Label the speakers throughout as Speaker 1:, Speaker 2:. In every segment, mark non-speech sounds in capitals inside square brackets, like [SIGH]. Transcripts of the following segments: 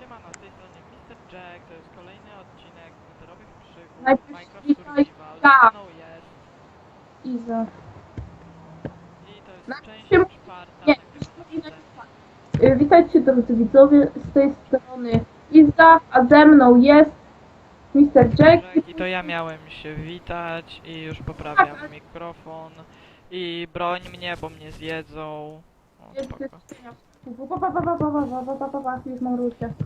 Speaker 1: Siemano, z tej strony Mr. Jack, to jest kolejny odcinek Przygód,
Speaker 2: Najpierw
Speaker 1: Minecraft Survival, no jest
Speaker 2: Iza.
Speaker 1: i to jest część czwarta,
Speaker 2: nie, Y, Witajcie drodzy widzowie, z tej strony Iza, a ze mną jest Mr. Jack.
Speaker 1: Jack i to ja miałem się witać i już poprawiam mikrofon i broń mnie, bo mnie zjedzą. O,
Speaker 2: Jest
Speaker 1: spoko.
Speaker 2: Już mam.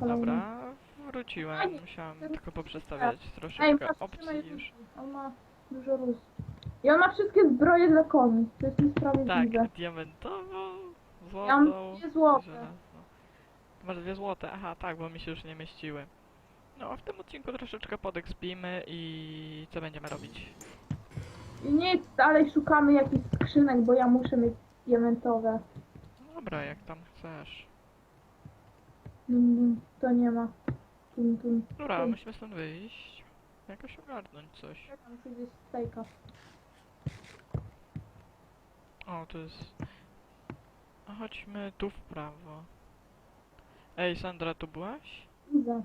Speaker 1: Dobra, wróciłem, musiałem tylko poprzestawiać
Speaker 2: Ej,
Speaker 1: troszeczkę
Speaker 2: patrz,
Speaker 1: opcji
Speaker 2: trzymaj
Speaker 1: już.
Speaker 2: On ma dużo róż. I on ma wszystkie zbroje dla koni. To jest niesprawiedliwe.
Speaker 1: Tak, diamentową,
Speaker 2: Ja mam
Speaker 1: złotą,
Speaker 2: dwie złote.
Speaker 1: żelazną. Ty Masz dwie złote, aha, tak, bo mi się już nie mieściły. No, a w tym odcinku troszeczkę podekspimy i co będziemy robić?
Speaker 2: Nic, dalej szukamy jakichś skrzynek, bo ja muszę mieć diamentowe.
Speaker 1: Dobra, jak tam chcesz.
Speaker 2: Dum, dum, to nie ma.
Speaker 1: Dobra, musimy stąd wyjść. Jakoś ogarnąć coś.
Speaker 2: Czekam, czy gdzieś stejka.
Speaker 1: O, to jest... A chodźmy tu w prawo. Ej, Sandra, tu byłaś?
Speaker 2: Iza.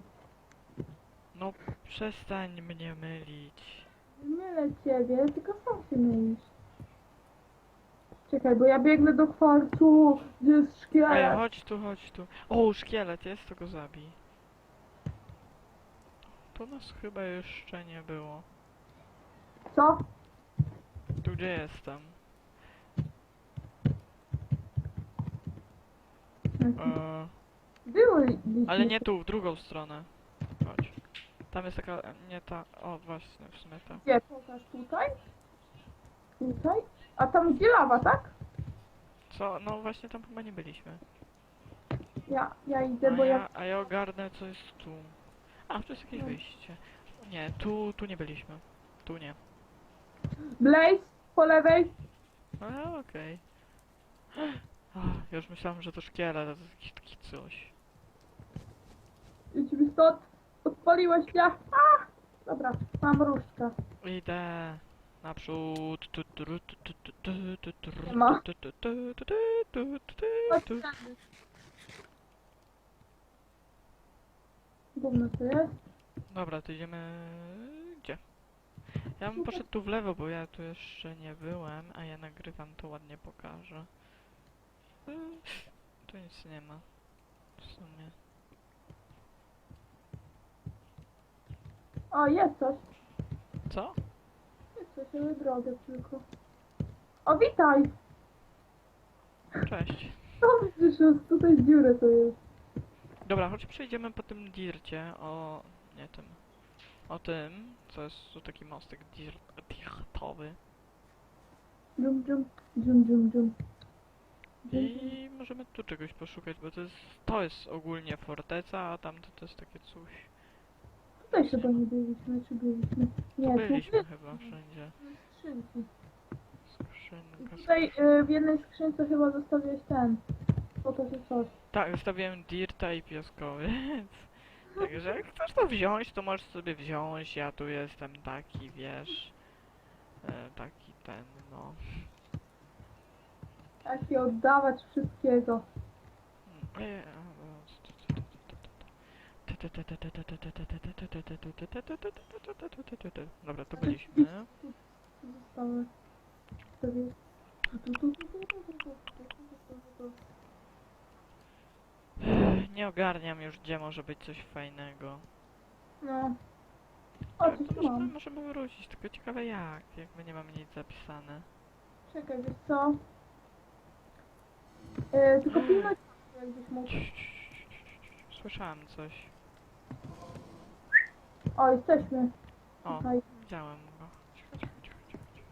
Speaker 1: No, przestań mnie mylić.
Speaker 2: Mylę ciebie, tylko sam się mylisz. Czekaj, bo ja biegnę do kwarcu, gdzie jest
Speaker 1: Ej,
Speaker 2: szkielet.
Speaker 1: chodź tu, chodź tu. O, szkielet jest, to go zabij. Tu nas chyba jeszcze nie było.
Speaker 2: Co?
Speaker 1: Tu gdzie jestem? Eee,
Speaker 2: Były
Speaker 1: ale nie tu, w drugą stronę. Tam jest taka, nie ta, o właśnie, w sumie ta.
Speaker 2: Gdzie? Pokaż tutaj? Tutaj? A tam gdzie lawa, tak?
Speaker 1: Co? No właśnie tam chyba nie byliśmy.
Speaker 2: Ja, ja idę,
Speaker 1: A
Speaker 2: bo ja...
Speaker 1: ja, a ja ogarnę co jest tu. A, tu jest jakieś
Speaker 2: No.
Speaker 1: wyjście. Nie, tu, tu nie byliśmy. Tu nie.
Speaker 2: Blaze, po lewej.
Speaker 1: A, okej. [GASPS] Ach, Ja już myślałem, że to szkielet, a to jest jakiś taki coś.
Speaker 2: Idźmy stąd. Spaliłeś się! A! Dobra, mam różdżkę.
Speaker 1: Idę naprzód. Tu,
Speaker 2: Ma. Gówno to jest.
Speaker 1: Dobra, to idziemy... Gdzie? Ja bym poszedł tu w lewo, bo ja tu jeszcze nie byłem, a ja nagrywam, to ładnie pokażę. Tu nic nie ma. W sumie...
Speaker 2: O, jest coś.
Speaker 1: Co?
Speaker 2: Jest coś, ale drogę tylko. O, witaj!
Speaker 1: Cześć.
Speaker 2: O, widzisz, tutaj dziurę to jest.
Speaker 1: Dobra, chodź przejdziemy po tym dircie, o... nie tym. O tym, co jest tu taki mostek dir dirtowy.
Speaker 2: Dżum, dżum, dżum, dżum, dżum.
Speaker 1: I możemy tu czegoś poszukać, bo to jest... To jest ogólnie forteca, a tamto to jest takie coś.
Speaker 2: Tutaj chyba nie byliśmy, czy byliśmy? Nie, tu
Speaker 1: Byliśmy chyba wszędzie.
Speaker 2: skrzynki.
Speaker 1: Skrzynka,
Speaker 2: Tutaj y, w jednej skrzynce chyba zostawiłeś ten. Po to, że coś.
Speaker 1: Tak, zostawiłem dirta i pieskowiec. [LAUGHS] Także jak chcesz to wziąć, to możesz sobie wziąć. Ja tu jestem taki, wiesz. E, taki ten, no.
Speaker 2: Jak się oddawać wszystkiego.
Speaker 1: E, Dobra,
Speaker 2: tu byliśmy.
Speaker 1: Nie ogarniam już, gdzie może być coś fajnego.
Speaker 2: No. O,
Speaker 1: Ale to możemy, możemy wrócić, tylko ciekawe jak, jak my nie mamy nic zapisane.
Speaker 2: Czekaj, wiesz co? Yy, tylko pilnować, jakbyś mógł.
Speaker 1: Słyszałem coś.
Speaker 2: O, jesteśmy.
Speaker 1: O,
Speaker 2: Tutaj.
Speaker 1: widziałem go. Cicho, cicho, cicho, cicho, cicho.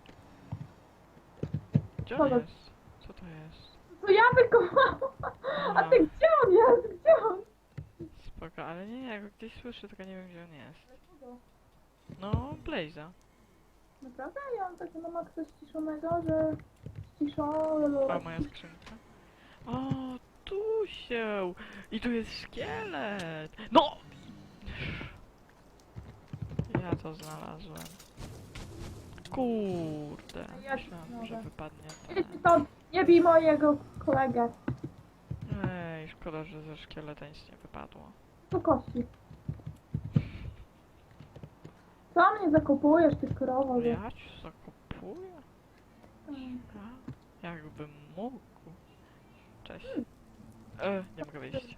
Speaker 1: Gdzie
Speaker 2: Kogo?
Speaker 1: on jest? Co to jest?
Speaker 2: To ja wykopałam! A ty gdzie on jest? Gdzie on?
Speaker 1: spoko, ale nie, ja go gdzieś słyszę, tylko nie wiem gdzie on jest. No, Blaze'a.
Speaker 2: Naprawdę? Ja mam tak na maksa ściszonego, że ściszony.
Speaker 1: A moja skrzynka. O, tu się! I tu jest szkielet! No! Ja to znalazłem. Kurde,
Speaker 2: Ja
Speaker 1: myślałem, że wypadnie
Speaker 2: Idź
Speaker 1: ten.
Speaker 2: stąd, nie bij mojego kolegę.
Speaker 1: Ej, szkoda, że ze szkieleta nic nie wypadło.
Speaker 2: To kości. Co mnie zakopujesz, ty krowo? że-
Speaker 1: Ja ci zakupuję? Ja? Jakbym mógł. Cześć. E, nie mogę wyjść.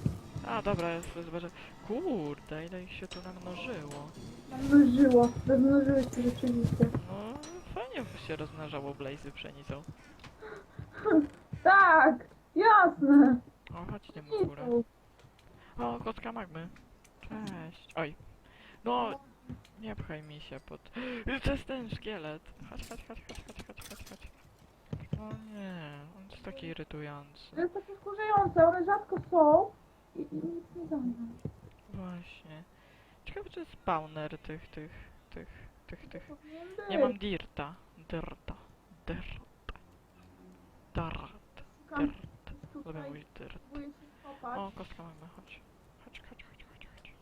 Speaker 2: A
Speaker 1: dobra, ja sobie zobaczę. Kurde, ile ich się tu namnożyło.
Speaker 2: namnożyło. Rozmnożyły się rzeczywiście.
Speaker 1: No, fajnie by się rozmnażało blazy pszenicą. [LAUGHS]
Speaker 2: Tak, jasne.
Speaker 1: O, chodźcie w górę. O, kotka magmy. Cześć. Oj. No, nie pchaj mi się pod... To jest ten szkielet. Chodź, chodź, chodź, chodź, chodź, chodź, chodź, chodź. O nie, on jest taki irytujący.
Speaker 2: To jest takie wkurzające, one rzadko są i, nie.
Speaker 1: Właśnie. Ciekawe, czy jest spawner tych, tych, tych, tych, tych. Nie mam dirta. Dirta. Dirt.
Speaker 2: Szukam
Speaker 1: Dirt. Lubię
Speaker 2: tutaj,
Speaker 1: mówić dirt.
Speaker 2: próbuję się kopać.
Speaker 1: O, kostka mamy, chodź. Chodź, chodź, chodź, chodź, chodź.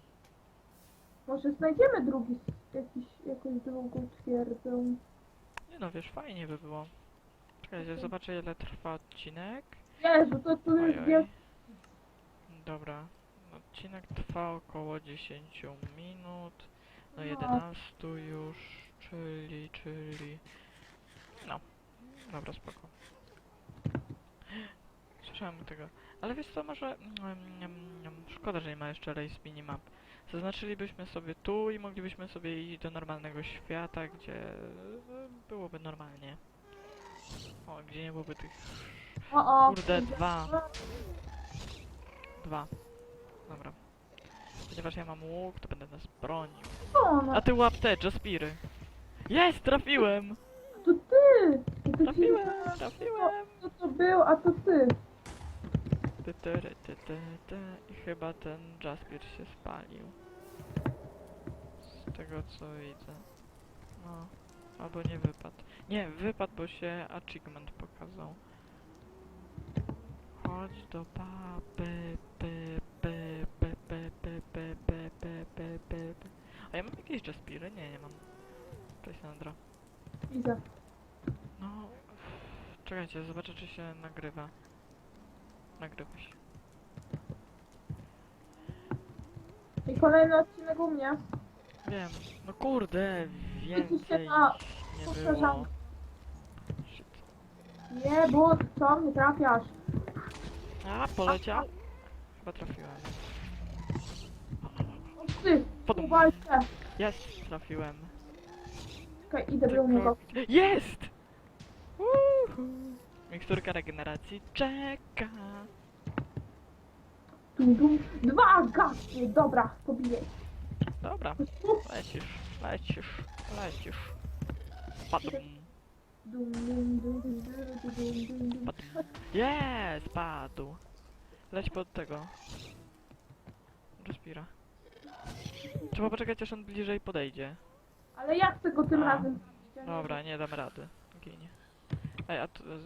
Speaker 2: Może znajdziemy drugi, jakiś, jakąś drugą twierdzę.
Speaker 1: Nie no, wiesz, fajnie by było. Czekajcie, zobaczę ile trwa odcinek.
Speaker 2: Jezu, to tu jest
Speaker 1: Ojoj. Dobra. Odcinek trwa około 10 minut. No
Speaker 2: No.
Speaker 1: 11 już, czyli, czyli... No. Dobra, spoko. Słyszałem tego. Ale wiesz co, może... mm, mm, mm, Szkoda, że nie ma jeszcze race minimap. Zaznaczylibyśmy sobie tu i moglibyśmy sobie iść do normalnego świata, gdzie e, byłoby normalnie. O, gdzie nie byłoby tych... Kurde, dwa. Dwa. Dobra. Ponieważ ja mam łuk, to będę nas bronił.
Speaker 2: O, no,
Speaker 1: A ty łap te, Jaspiry. Jest, trafiłem!
Speaker 2: to ty! To ty
Speaker 1: Trafiłem, trafiłem!
Speaker 2: To to był, a to ty.
Speaker 1: Ty, ty, ty, ty, ty, ty. I chyba ten Jaspir się spalił. Z tego co widzę. No. Albo nie wypadł. Nie, wypadł, bo się achievement pokazał. Chodź do py, py, py, py, py, py, py, py. A ja mam jakieś Jaspiry? Nie, nie mam. Cześć Sandra.
Speaker 2: Widzę.
Speaker 1: No, czekajcie, zobaczę czy się nagrywa. Nagrywa się.
Speaker 2: I kolejny odcinek u mnie.
Speaker 1: Wiem, no kurde, więcej
Speaker 2: na
Speaker 1: nie było. Shit.
Speaker 2: Nie, bo co mnie trafiasz?
Speaker 1: A, poleciał? Chyba trafiłem.
Speaker 2: Ty, uwalczę.
Speaker 1: Jest, trafiłem.
Speaker 2: Czekaj, idę do niego.
Speaker 1: Jest! Uhu. Miksturka regeneracji czeka.
Speaker 2: Dum, dum. Dwa gasy, dobra, pobiję.
Speaker 1: Dobra, lecisz, lecisz, lecisz. Padum,
Speaker 2: Dum, dum, dum, dum, dum, dum, dum, dum.
Speaker 1: padum. Jest, padł. Leć pod tego. Respira. Trzeba poczekać aż on bliżej podejdzie.
Speaker 2: Ale ja chcę go tym
Speaker 1: A.
Speaker 2: razem zabić, a nie-
Speaker 1: Dobra, nie dam rady. Ginie. Ej, a tu... Z...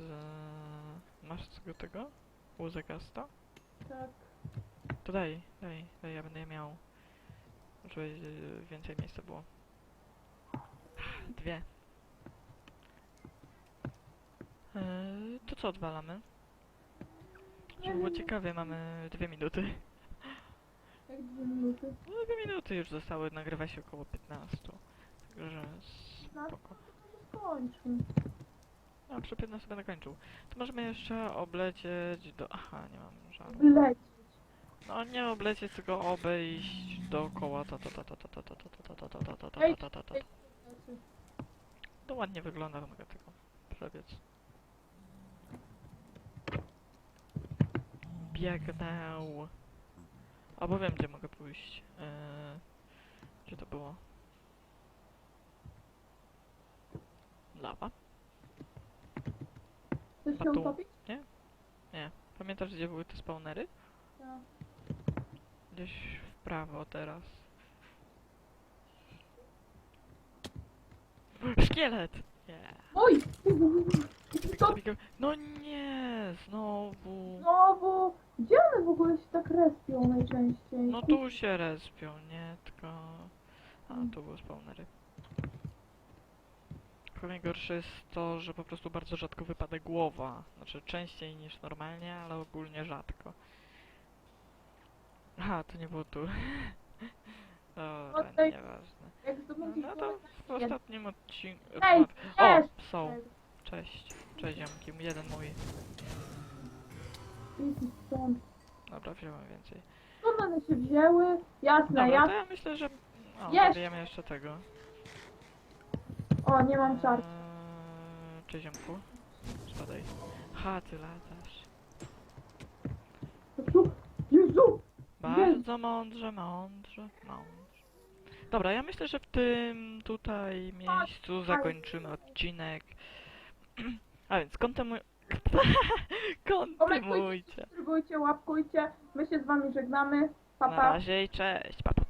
Speaker 1: Masz tego tego? Łuzekasta?
Speaker 2: Tak.
Speaker 1: To daj, daj, daj, ja będę je miał. Żeby y, więcej miejsca było. Dwie. Eee, to co odwalamy? Żeby było ciekawie, mamy dwie minuty.
Speaker 2: Jak dwie minuty.
Speaker 1: No dwie minuty już zostały, nagrywa się około 15. Także spoko.
Speaker 2: Skończmy.
Speaker 1: A, przy 15 będę kończył. To możemy jeszcze oblecieć do... Aha, nie mam żaru.
Speaker 2: Wleć.
Speaker 1: No nie oblecieć, tylko obejść dookoła. Ta ta ta ta ta ta ta ta ta ta ta ta ta ta ta ta ta
Speaker 2: ej.
Speaker 1: To ładnie wygląda, to mogę tylko przebiec. Biegnę. Albo wiem, gdzie mogę pójść. Eee, gdzie to było? Lawa?
Speaker 2: Chcesz
Speaker 1: A tu?
Speaker 2: utopić?
Speaker 1: Nie, Pamiętasz, gdzie były te spawnery?
Speaker 2: Tak.
Speaker 1: Gdzieś w prawo teraz. [GASPS] Szkielet! Yeah.
Speaker 2: Oj!
Speaker 1: No nie, znowu.
Speaker 2: znowu? Gdzie one w ogóle się tak respią najczęściej?
Speaker 1: No tu się respią, nie? Tylko... A, tu były spawnery. Tylko najgorsze jest to, że po prostu bardzo rzadko wypada głowa. Znaczy częściej niż normalnie, ale ogólnie rzadko. Aha, to nie było tu. [LAUGHS] Dobra, nieważne.
Speaker 2: Jak
Speaker 1: No,
Speaker 2: zdobędziesz
Speaker 1: no to w ostatnim odcinku...
Speaker 2: Ej,
Speaker 1: O, są. Cześć. Cześć ziomki, jeden mój.
Speaker 2: Idź stąd.
Speaker 1: Dobra, wziąłem więcej.
Speaker 2: Skąd one się wzięły? Jasne,
Speaker 1: Dobra, to
Speaker 2: jasne.
Speaker 1: ja myślę, że... O,
Speaker 2: Jest!
Speaker 1: zabijemy jeszcze tego.
Speaker 2: O, nie mam czarki.
Speaker 1: Eee, Cześć ziomku. Spadaj. Ha, ty latasz.
Speaker 2: Tu. Jezu!
Speaker 1: Bardzo mądrze, mądrze, mądrze. Dobra, ja myślę, że w tym tutaj miejscu zakończymy odcinek. [CLEARS THROAT] A więc kontynuuj... [LAUGHS] Kontynuujcie.
Speaker 2: Subskrybujcie, łapkujcie. My się z wami żegnamy. Pa,
Speaker 1: Na
Speaker 2: pa.
Speaker 1: razie i cześć. Pa, pa.